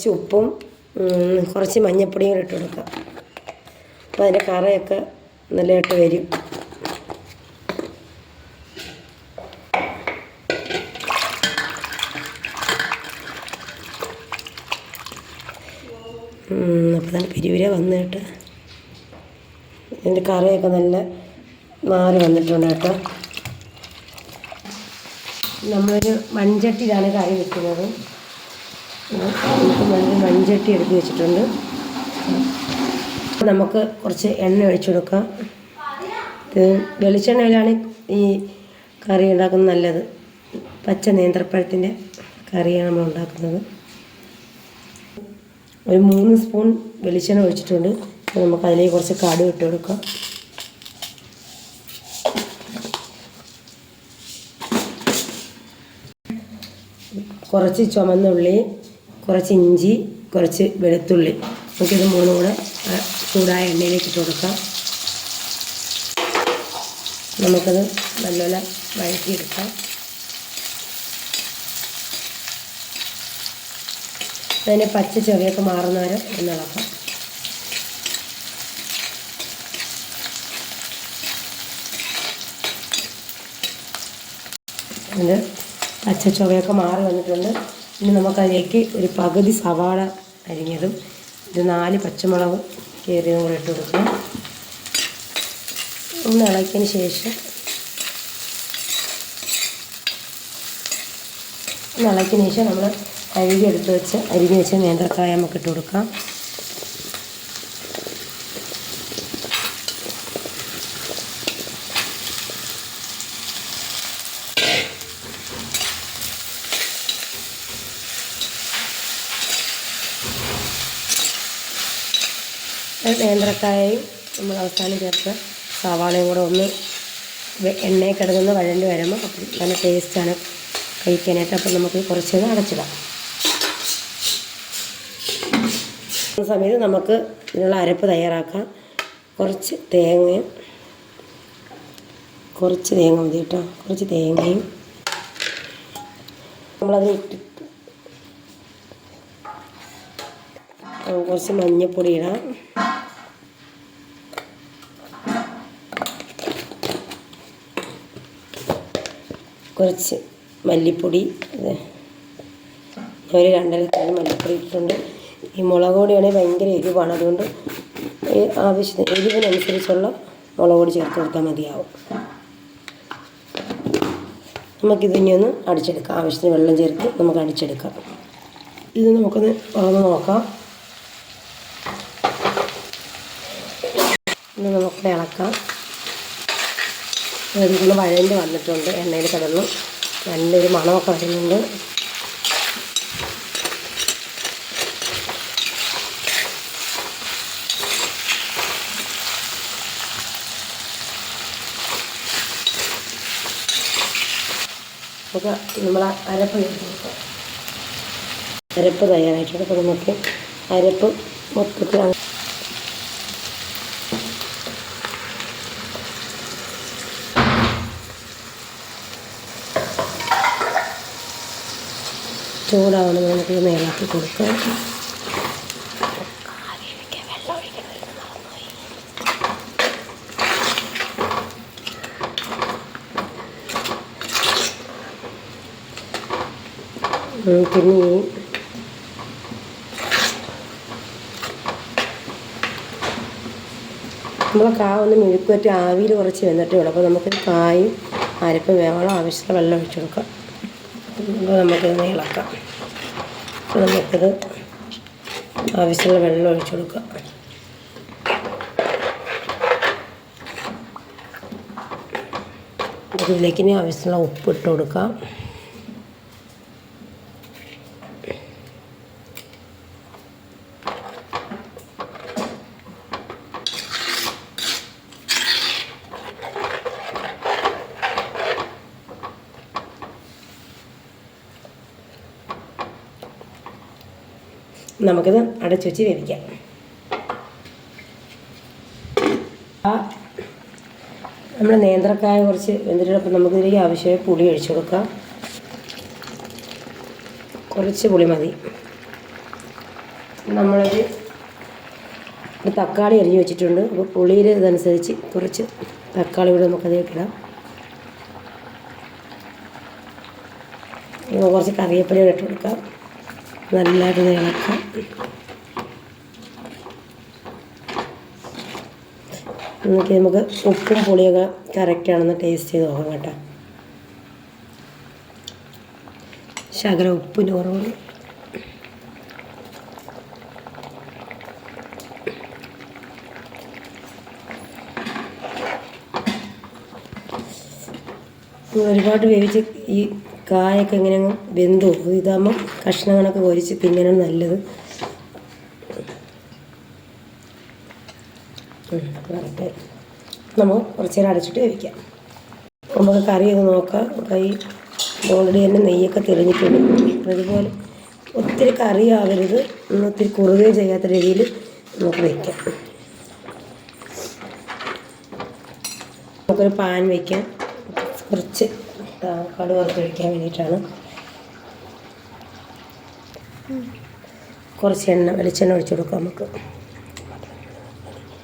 കുറച്ച് ഉപ്പും കുറച്ച് മഞ്ഞപ്പൊടിയും ഇട്ട് കൊടുക്കാം അപ്പോൾ അതിന്റെ കറയൊക്കെ നല്ലതായിട്ട് വരും. അപ്പോൾ തന്നെ പിരിവിര വന്നിട്ട് ഇതിന്റെ കറിയൊക്കെ നല്ല മാറി വന്നിട്ടുണ്ട് കേട്ടോ. നമ്മളൊരു മൺചട്ടിയിലാണ് കറി വെക്കുന്നത്. നല്ല മൺചട്ടി എടുത്ത് വെച്ചിട്ടുണ്ട്. നമുക്ക് കുറച്ച് എണ്ണ ഒഴിച്ചു കൊടുക്കാം. ഇത് വെളിച്ചെണ്ണയിലാണ് ഈ കറി ഉണ്ടാക്കുന്നത് നല്ലത്. പച്ച നേന്ത്രപ്പഴത്തിന്റെ കറിയാണ് നമ്മൾ ഉണ്ടാക്കുന്നത്. ഒരു മൂന്ന് സ്പൂൺ വെളിച്ചെണ്ണ ഒഴിച്ചിട്ടുണ്ട്. നമുക്ക് അതിലേക്ക് കുറച്ച് കടുക് ഇട്ട് കൊടുക്കാം. കുറച്ച് ചുമന്നുള്ളി കുറച്ച് ഇഞ്ചി കുറച്ച് വെളുത്തുള്ളി. നമുക്കിത് മൂന്നും കൂടെ ചൂടായ എണ്ണയിലേക്ക് ഇട്ട് കൊടുക്കാം. നമുക്കത് നല്ലപോലെ വഴറ്റിയെടുക്കാം. അതിന് പച്ച ചെറിയൊക്കെ മാറുന്നവരെ വരെ ഇളക്കാം. അതിന്റെ പച്ച ചുവയൊക്കെ മാറി വന്നിട്ടുണ്ട്. ഇനി നമുക്കതിലേക്ക് ഒരു പകുതി സവാള അരിഞ്ഞതും ഇത് നാല് പച്ചമുളക് കയറിയതും കൂടെ ഇട്ട് കൊടുക്കാം ഒന്ന് ഇളക്കിയതിന് ശേഷം ഒന്ന് ഇളക്കിയതിന് ശേഷം നമ്മൾ കഴുകി എടുത്ത് വെച്ച് അരിഞ്ഞ് വെച്ച് നേന്ത്രക്കായ നമുക്ക് ഇട്ട് കൊടുക്കാം. നേന്ത്രക്കായയും നമ്മൾ അവസാനം ചേർത്ത് സവാളയും കൂടെ ഒന്ന് എണ്ണയിൽ കിടന്ന് വഴണ്ടി വരുമ്പോൾ അപ്പം നല്ല ടേസ്റ്റാണ് കഴിക്കാനായിട്ട്. അപ്പം നമുക്ക് കുറച്ച് നേരം അടച്ചിടാം സമയത്ത് നമുക്ക് ഇതിനുള്ള അരപ്പ് തയ്യാറാക്കാം. കുറച്ച് തേങ്ങയും കുറച്ച് തേങ്ങ മതി കേട്ടോ. കുറച്ച് തേങ്ങയും നമ്മളത് ഇട്ടിട്ട് കുറച്ച് മഞ്ഞൾപ്പൊടി ഇടാം. കുറച്ച് മല്ലിപ്പൊടി ഒരു രണ്ടര സ്പൂൺ മല്ലിപ്പൊടി ഇട്ടിട്ടുണ്ട്. ഈ മുളക് പൊടിയാണെങ്കിൽ ഭയങ്കര എരിവാണ്. അതുകൊണ്ട് ആവശ്യത്തിന് എരിവിനനുസരിച്ചുള്ള മുളക് പൊടി ചേർത്ത് കൊടുത്താൽ മതിയാവും. നമുക്കിത് ഇനി ഒന്ന് അടിച്ചെടുക്കാം. ആവശ്യത്തിന് വെള്ളം ചേർത്ത് നമുക്ക് അടിച്ചെടുക്കാം. ഇത് നമുക്കൊന്ന് തുറന്ന് നോക്കാം. ഇനി നമുക്ക് ഇളക്കാം. ഇതൊന്ന് വഴഞ്ഞ് വന്നിട്ടുണ്ട് എണ്ണയിൽ കിടന്നു. നല്ലൊരു മണമൊക്കെ വരുന്നുണ്ട്. നമ്മൾ അരപ്പ് അരപ്പ് തയ്യാറായിട്ടുണ്ട് അപ്പോൾ നമുക്ക് അരപ്പ് മൊത്തത്തിൽ ചൂടാവുമ്പോൾ നമുക്ക് മേലാക്കി കൊടുക്കാം. പിന്നെ ഈ നമ്മളെ കാ മെഴുക്കുവറ്റി ആവിയിൽ കുറച്ച് വന്നിട്ടേ ഉള്ളൂ. അപ്പോൾ നമുക്ക് കായും അരപ്പ് വേവളം ആവശ്യമുള്ള വെള്ളം ഒഴിച്ചു കൊടുക്കാം. നമുക്കിത് ഇളക്കാം. അപ്പോൾ നമുക്കിത് ആവശ്യമുള്ള വെള്ളം ഒഴിച്ചു കൊടുക്കാം. ഇതിലേക്ക് ഇനി ആവശ്യമുള്ള ഉപ്പ് ഇട്ട് കൊടുക്കാം. നമുക്കിത് അടച്ചു വെച്ച് വേവിക്കാം. ആ നമ്മൾ നേന്ത്രക്കായ കുറച്ച് വെന്തിട്ടപ്പോൾ നമുക്കിതിലേക്ക് ആവശ്യമായ പുളി ഒഴിച്ചു കൊടുക്കാം. കുറച്ച് പുളി മതി. നമ്മളൊരു ഒരു തക്കാളി അരിഞ്ഞു വെച്ചിട്ടുണ്ട്. അപ്പോൾ പുളിയുടെ ഇതനുസരിച്ച് കുറച്ച് തക്കാളി കൂടെ നമുക്കതിലേക്ക് ഇടാം. കുറച്ച് കറിവേപ്പില ഇട്ട് കൊടുക്കാം. ഇത് ഇളക്കാം എന്നിട്ട് നമുക്ക് ഉപ്പും പുളിയൊക്കെ കറക്റ്റാണെന്ന് ടേസ്റ്റ് ചെയ്ത് നോക്കാം കേട്ടോ. ശകലം ഉപ്പിന്റെ കുറവുണ്ട് ഒരുപാട് വേവിച്ച് ഈ കായൊക്കെ ഇങ്ങനെ വെന്തു. ഇതാകുമ്പോൾ കഷ്ണങ്ങളൊക്കെ പൊരിച്ച് തിന്നണം നല്ലത്. കറക്റ്റ് നമുക്ക് കുറച്ച് നേരം അടച്ചിട്ട് വേവിക്കാം. നമുക്ക് കറി ഒന്ന് നോക്കാം. കൈ ഓൾറെഡി തന്നെ നെയ്യൊക്കെ തെളിഞ്ഞിട്ടുണ്ട്. അതുപോലെ ഒത്തിരി കറി ആവരുത്. ഒത്തിരി കുറുകയും ചെയ്യാത്ത രീതിയിൽ നമുക്ക് വയ്ക്കാം നമുക്കൊരു പാൻ വയ്ക്കാം കുറച്ച് ആ, കടുക് വറുത്തൊഴിക്കാൻ വേണ്ടിയിട്ടാണ്. കുറച്ച് എണ്ണ വെളിച്ചെണ്ണ ഒഴിച്ചു കൊടുക്കാം നമുക്ക്.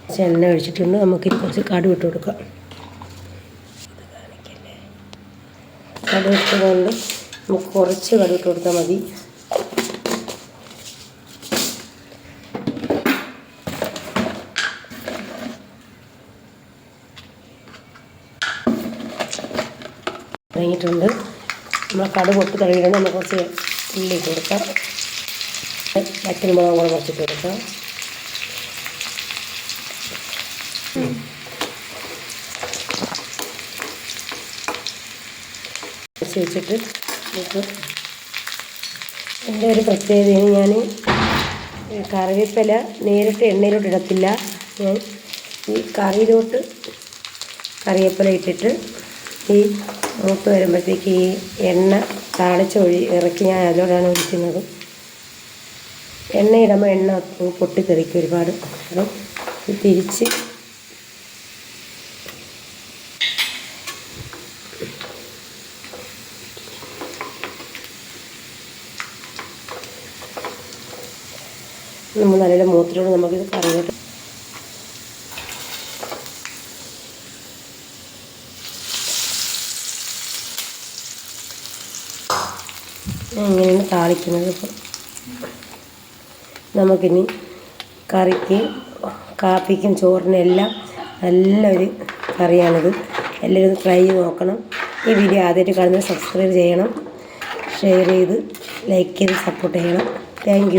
കുറച്ച് എണ്ണ ഒഴിച്ചിട്ടുണ്ട്. നമുക്ക് കുറച്ച് കാട് ഇട്ട് കൊടുക്കാം. കാട് ഇട്ടതുകൊണ്ട് നമുക്ക് കുറച്ച് കടുവിട്ട് കൊടുത്താൽ മതി. തുടങ്ങിയിട്ടുണ്ട്. നമ്മൾ കട പൊട്ടി തുടങ്ങിയിട്ടുണ്ട്. നമ്മൾ കുറച്ച് ഉള്ളി കൊടുക്കാം. വറ്റൽമുളക് കൂടെ കുറച്ചിട്ട് കൊടുക്കാം. വെച്ചിട്ട് നമുക്ക് എന്റെ ഒരു പ്രത്യേകതയാണ് ഞാൻ കറിവേപ്പില നേരിട്ട് എണ്ണയിലോട്ട് ഇടത്തില്ല. ഞാൻ ഈ കറിയിലോട്ട് കറിവേപ്പില ഇട്ടിട്ട് ഈ മൂത്ത് വരുമ്പോഴത്തേക്ക് ഈ എണ്ണ താളിച്ചൊഴി ഇറക്കി ഞാൻ അതിലോടാണ് ഒഴിക്കുന്നത്. എണ്ണ ഇടുമ്പോൾ എണ്ണ പൊട്ടിത്തെറിക്കും ഒരുപാട്. അപ്പം തിരിച്ച് നമ്മൾ നല്ല മൂത്തിലൂടെ നമുക്കിത് കറിയിലോട്ട് താളിക്കുന്നത് ഇപ്പോൾ നമുക്കിനി കറിക്ക് കാപ്പിക്കും ചോറിനും എല്ലാം നല്ലൊരു കറിയാണിത്. എല്ലാവരും ട്രൈ ചെയ്ത് നോക്കണം. ഈ വീഡിയോ ആദ്യമായിട്ട് കാണുന്നത് സബ്സ്ക്രൈബ് ചെയ്യണം. ഷെയർ ചെയ്ത് ലൈക്ക് ചെയ്ത് സപ്പോർട്ട് ചെയ്യണം. താങ്ക്